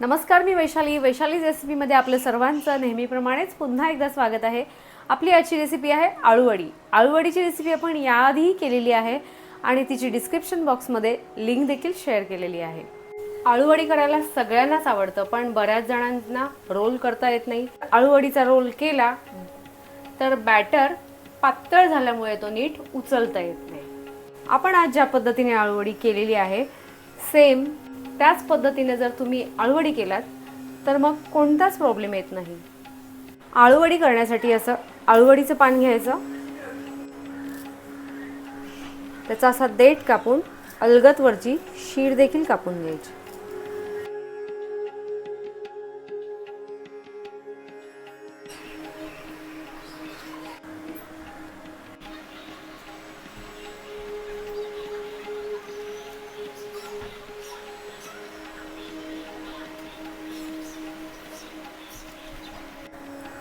नमस्कार मी वैशाली. वैशाली रेसिपीमध्ये आपलं सर्वांचं नेहमीप्रमाणेच पुन्हा एकदा स्वागत आहे. आपली आजची रेसिपी आहे आळूवडी. आळूवडीची रेसिपी आपण याआधीही केलेली आहे आणि तिची डिस्क्रिप्शन बॉक्समध्ये लिंक देखील शेअर केलेली आहे. आळूवडी करायला सगळ्यांनाच आवडतं पण बऱ्याच जणांना रोल करता येत नाही. आळूवडीचा रोल केला तर बॅटर पातळ झाल्यामुळे तो नीट उचलता येत नाही. आपण आज ज्या पद्धतीने आळूवडी केलेली आहे सेम त्याच पद्धतीने जर तुम्ही आळूवडी केलात तर मग कोणताच प्रॉब्लेम येत नाही. आळूवडी करण्यासाठी असं आळूवडीचं पान घ्यायचं. त्याचा असा देठ कापून अलगतवरची शीर देखील कापून घ्यायची.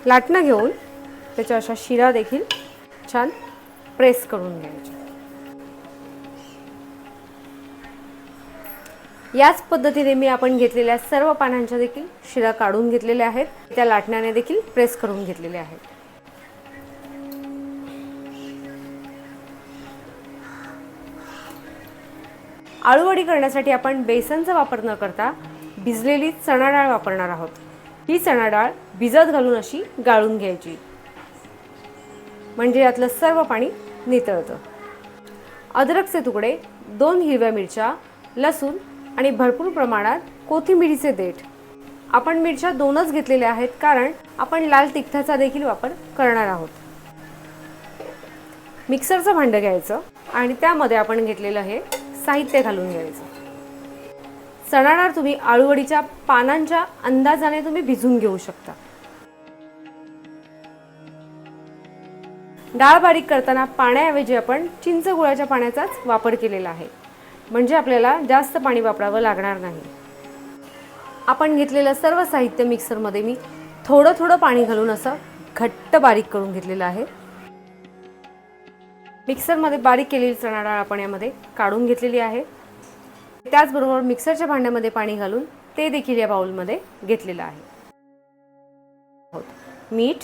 लाटणं घेऊन त्याच्या अशा शिरा देखील छान प्रेस करून घ्यायच्या. याच पद्धतीने मी आपण घेतलेल्या सर्व पानांच्या देखील शिरा काढून घेतलेल्या आहेत. त्या लाटण्याने देखील प्रेस करून घेतलेल्या आहेत. आळूवडी करण्यासाठी आपण बेसनचा वापर न करता भिजलेली चणा डाळ वापरणार आहोत. ही चणा डाळ भिजत घालून अशी गाळून घ्यायची. म्हणजे यातलं सर्व पाणी नितळतं. अद्रकचे तुकडे दोन हिरव्या मिरच्या लसूण आणि भरपूर प्रमाणात कोथिंबिरीचे देठ. आपण मिरच्या दोनच घेतलेल्या आहेत कारण आपण लाल तिखटाचा देखील वापर करणार आहोत. मिक्सरचं भांडं घ्यायचं आणि त्यामध्ये आपण घेतलेलं हे साहित्य घालून घ्यायचं. चणाडाळ तुम्ही आळूवडीच्या पानांच्या अंदाजाने तुम्ही भिजून घेऊ शकता. डाळ बारीक करताना पाण्याऐवजी आपण चिंच गुळाच्या पाण्याचाच वापर केलेला आहे. म्हणजे आपल्याला जास्त पाणी वापरावं लागणार नाही. आपण घेतलेलं सर्व साहित्य मिक्सरमध्ये मी थोडं थोडं पाणी घालून असं घट्ट बारीक करून घेतलेलं आहे. मिक्सरमध्ये बारीक केलेली चणा डाळ आपण यामध्ये काढून घेतलेली आहे. त्याचबरोबर मिक्सरच्या भांड्यामध्ये पाणी घालून ते देखील या बाउलमध्ये घेतलेलं आहे. मीठ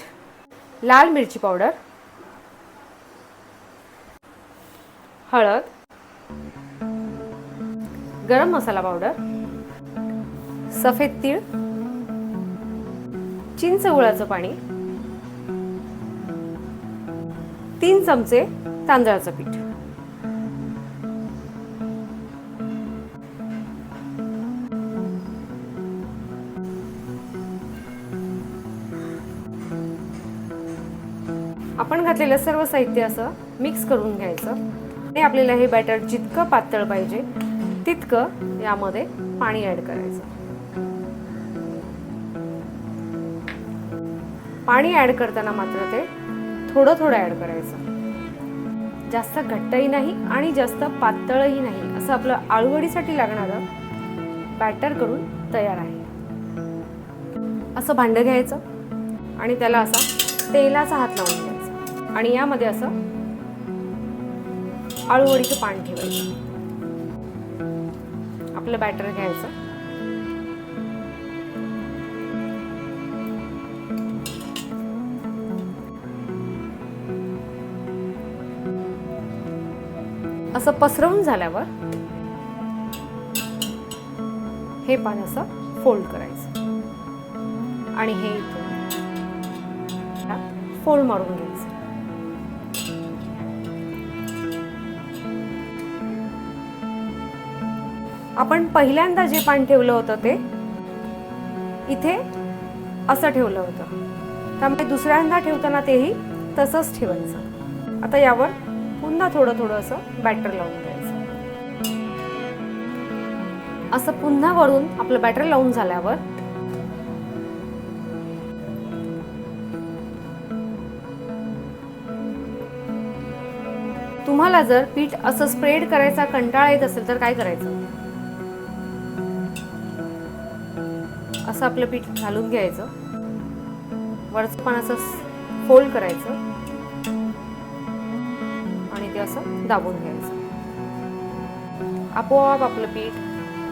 लाल मिरची पावडर हळद गरम मसाला पावडर सफेद तीळ चिंच गुळाचं पाणी तीन चमचे तांदळाचं पीठ. आपण घातलेलं सर्व साहित्य असं मिक्स करून घ्यायचं. आणि आपल्याला हे बॅटर जितकं पातळ पाहिजे तितकं यामध्ये पाणी ॲड करायचं. पाणी ॲड करताना मात्र ते थोडं थोडं ॲड करायचं. जास्त घट्टही नाही आणि जास्त पातळही नाही असं आपलं आळूवडीसाठी लागणारं बॅटर करून तयार आहे. असं भांडं घ्यायचं आणि त्याला असा तेलाचा हात लावून घ्यायचा. आणि यामध्ये असं आळूवडीचं पान ठेवायचं. आपलं बॅटर घ्यायचं. असं पसरवून झाल्यावर हे पान असं फोल्ड करायचं. आणि हे इथून फोल्ड मारून घ्यायचं. आपण पहिल्यांदा जे पान ठेवलं होतं ते इथे असं ठेवलं होतं. त्यामुळे दुसऱ्यांदा ठेवताना तेही तसंच ठेवायचं. आता यावर पुन्हा थोडं थोडं असं बॅटर लावून द्यायचं असं पुन्हा वरून आपलं बॅटर लावून झाल्यावर तुम्हाला जर पीठ असं स्प्रेड करायचा कंटाळा येत असेल तर काय करायचं? असं आपलं पीठ घालून घ्यायचं. वरचं पण असं फोल्ड करायचं. आणि ते असं दाबून घ्यायचं. आपोआप आपलं पीठ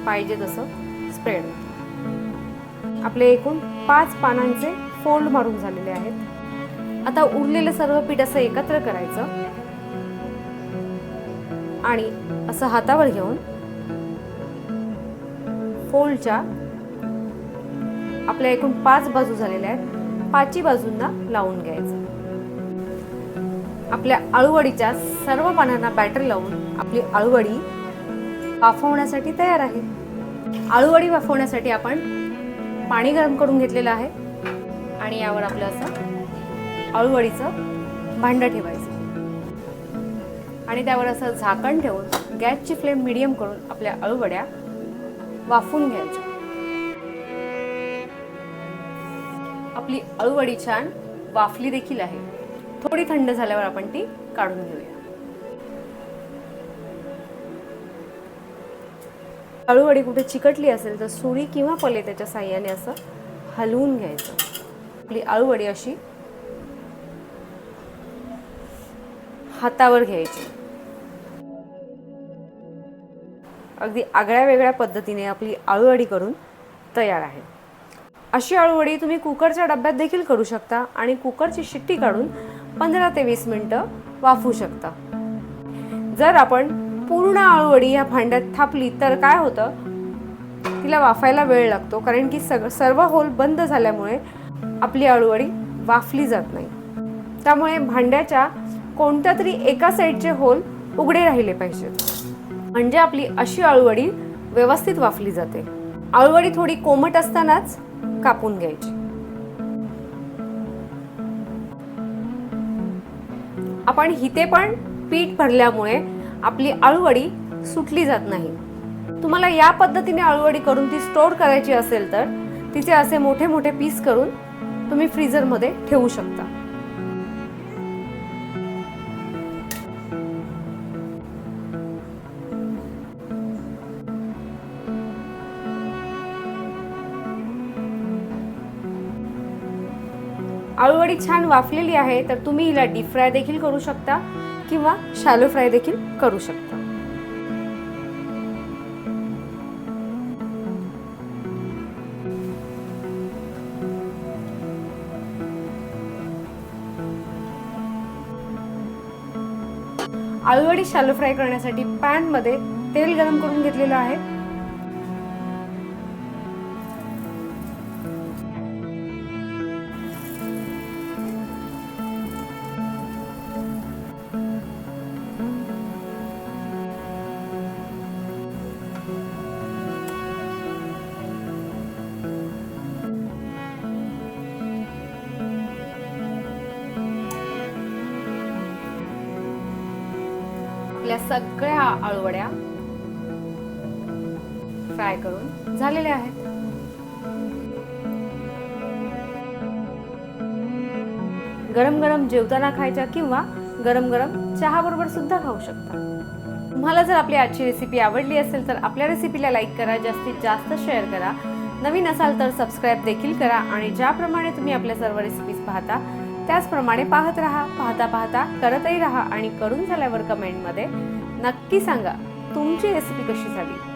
पाहिजे तसं स्प्रेड होतं. आपले एकूण पाच पानांचे फोल्ड मारून झालेले आहेत. आता उरलेलं सर्व पीठ असं एकत्र करायचं. आणि असं हातावर घेऊन फोल्डच्या आपल्या एकूण पाच बाजू झालेल्या आहेत. पाचही बाजूंना लावून घ्यायचं. आपल्या आळूवडीच्या सर्व पानांना बॅटर लावून आपली आळूवडी वाफवण्यासाठी तयार आहे. आळूवडी वाफवण्यासाठी आपण पाणी गरम करून घेतलेलं आहे आणि यावर आपलं असं आळूवडीचं भांडं ठेवायचं. आणि त्यावर असं झाकण ठेवून गॅसची फ्लेम मिडियम करून आपल्या अळूवड्या वाफून घ्यायच्या. आपली अळूवडी छान वाफली देखील आहे. थोडी थंड झाल्यावर आपण ती काढून घेऊया. अळूवडी कुठे चिकटली असेल तर सुरी किंवा पले त्याच्या साह्याने असं हलवून घ्यायचं. आपली आळूवडी अशी हातावर घ्यायची. अगदी आगळ्या वेगळ्या पद्धतीने आपली आळूवडी करून तयार आहे. अशी अळूवडी तुम्ही कुकरच्या डब्यात देखील करू शकता आणि कुकरची शिट्टी काढून पंधरा ते वीस मिनटं वाफू शकता. जर आपण पूर्ण अळूवडी या भांड्यात थापली तर काय होतं? तिला वाफायला वेळ लागतो कारण की सग सर्व होल बंद झाल्यामुळे आपली अळूवडी वाफली जात नाही. त्यामुळे भांड्याच्या कोणत्या तरी एका साईडचे होल उघडे राहिले पाहिजेत म्हणजे आपली अशी अळूवडी व्यवस्थित वाफली जाते. अळूवडी थोडी कोमट असतानाच कापून घ्यायची. आपण हिते पण पीठ भरल्यामुळे आपली आळूवडी सुटली जात नाही. तुम्हाला या पद्धतीने आळूवडी करून ती स्टोर करायची असेल तर तिचे असे मोठे मोठे पीस करून तुम्ही फ्रीजरमध्ये ठेवू शकता. आळूवडी छान वाफलेली आहे तर तुम्ही हिला डीप फ्राय देखील करू शकता किंवा शॅलो फ्राय देखील करू शकता. आळूवडी शॅलो फ्राय करण्यासाठी पॅनमध्ये तेल गरम करून घेतलेलं आहे. आपल्या सगळ्या आळूवड्या फ्राय करून झालेल्या आहेत. गरम गरम जेवताना खायच्या किंवा गरम गरम चहा बरोबर सुद्धा खाऊ शकता. तुम्हाला जर आपली आजची रेसिपी आवडली असेल तर आपल्या रेसिपीला लाईक करा जास्तीत जास्त शेअर करा. नवीन असाल तर सबस्क्राईब देखील करा आणि ज्याप्रमाणे तुम्ही आपल्या सर्व रेसिपीज पाहता त्याचप्रमाणे पाहत राहा पाहता पाहता करतही राहा आणि करून झाल्यावर कमेंटमध्ये नक्की सांगा तुमची रेसिपी कशी झाली?